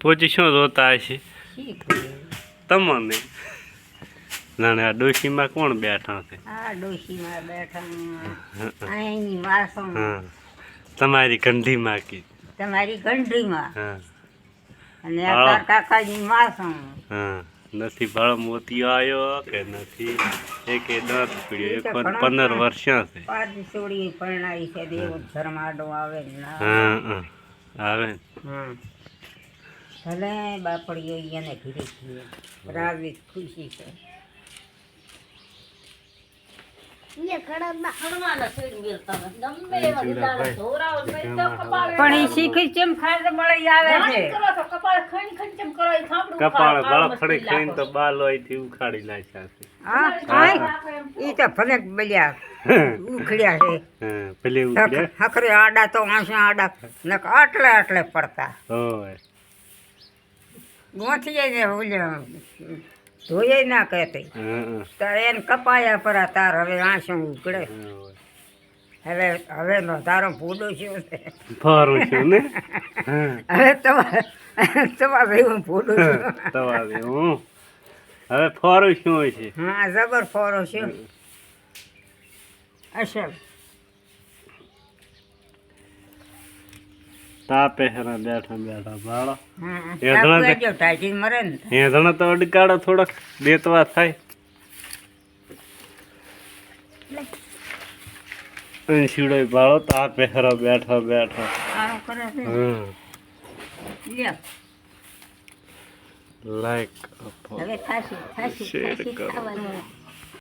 પછી શું રોતા હશે? તમને? નાને આ ડોશીમાં કોણ બેઠા છે? તમારી કંઠીમાં કી? તમારી હા. અને કાકાજી હા. નથી ભાળ મોતી આવ્યો કે નથી? એકે દાંત પીડ્યો એક પંદર. વર્ષ છે. પાંચ સોડી પરણાવી છે દેવ ધર્માડો આવે હા આવે. ને. ભલે બાપડીઓ એને ઘીરે છીએ રાવી ખુશી છે. પણ એ શીખી કેમ ખાય મળી આવે છે. કપાળ ફડી ખાઈને તો બાલ હોય ઉખાડી નાખ્યા છે. હા કાંઈ ઈ તો ભલે બલ્યા ઉખડ્યા છે. હા પેલી ઉખડે આડા તો આંસુ આડા નક આટલે આટલે પડતા. હોય ગોઠી જાય ને ઓલે ધોઈએ ના કહેતી તારે એને કપાયા પર તાર હવે આંસુ ઉકળે હવે હવે નો તારો ફૂડો છે. ફરું છે ને? હવે તમારે તમારે હું ફૂડો છું તમારે હું હવે ફરું શું છે? હા જબર ફોરો છે. અસલ તાપે હેરા બેઠા બેઠા ભાળો હા એ ધણા દે- જો ટાઈટી મરે ને. એ તો અડકાડો થોડોક દેતવા થાય. શીડો ભાળો તાપે હેરા બેઠા બેઠા. લાઈક શેર કરો.